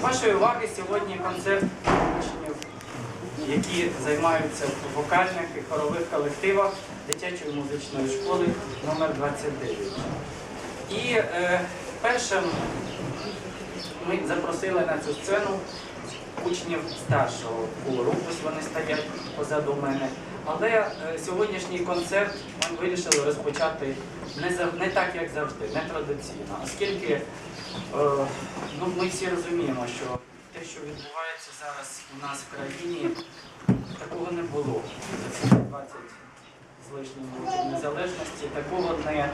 До вашої уваги сьогодні концерт учнів, які займаються в вокальних і хорових колективах дитячої музичної школи номер 29. І е, першим ми запросили на цю сцену учнів старшого хору. Ось вони стоять позаду мене. Але е, сьогоднішній концерт ми вирішили розпочати не, так, як завжди, не традиційно, оскільки е, ну, ми всі розуміємо, що те, що відбувається зараз у нас в країні, такого не було за ці 20 з лишнім років незалежності. Такого не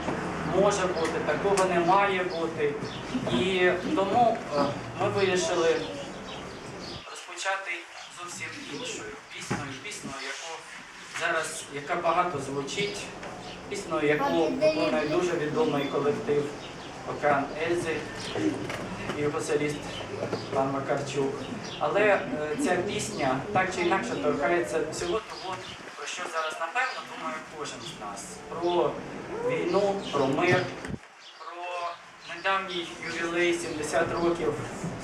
може бути, такого не має бути. І тому е, ми вирішили розпочати зараз, яка багато звучить, піснею, яку виконує дуже відомий колектив Океан Ельзи і його соліст пан Макарчук. Але е, ця пісня так чи інакше торкається всього того, про що зараз напевно думає кожен з нас. Про війну, про мир, про недавній ювілей 70 років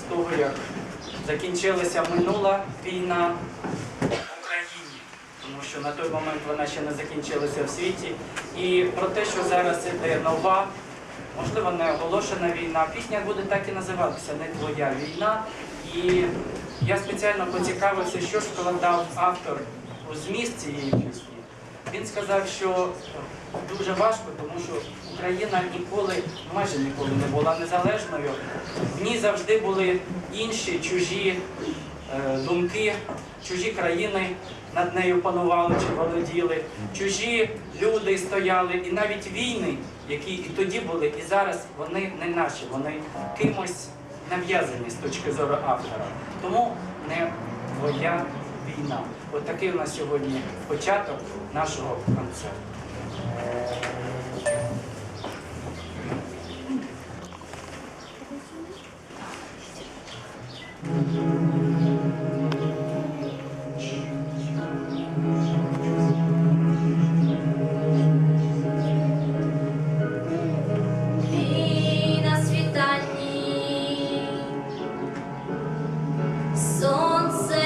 з того, як закінчилася минула війна що на той момент вона ще не закінчилася в світі. І про те, що зараз іде нова, можливо, не оголошена війна. Пісня буде так і називатися Не твоя війна. І я спеціально поцікавився, що ж вкладав автор у зміст цієї пісні. Він сказав, що дуже важко, тому що Україна ніколи, майже ніколи не була незалежною. В ній завжди були інші чужі е, думки, чужі країни над нею панували чи володіли, чужі люди стояли, і навіть війни, які і тоді були, і зараз вони не наші, вони кимось нав'язані з точки зору автора. Тому не твоя війна. От такий у нас сьогодні початок нашого концерту.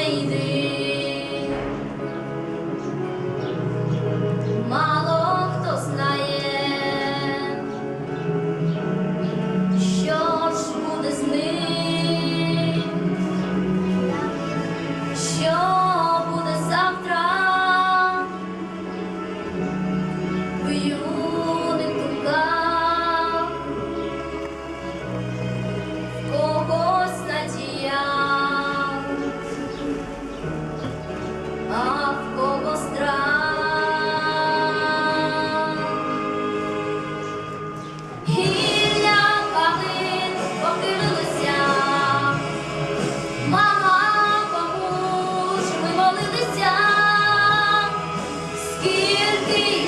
amazing. guilty.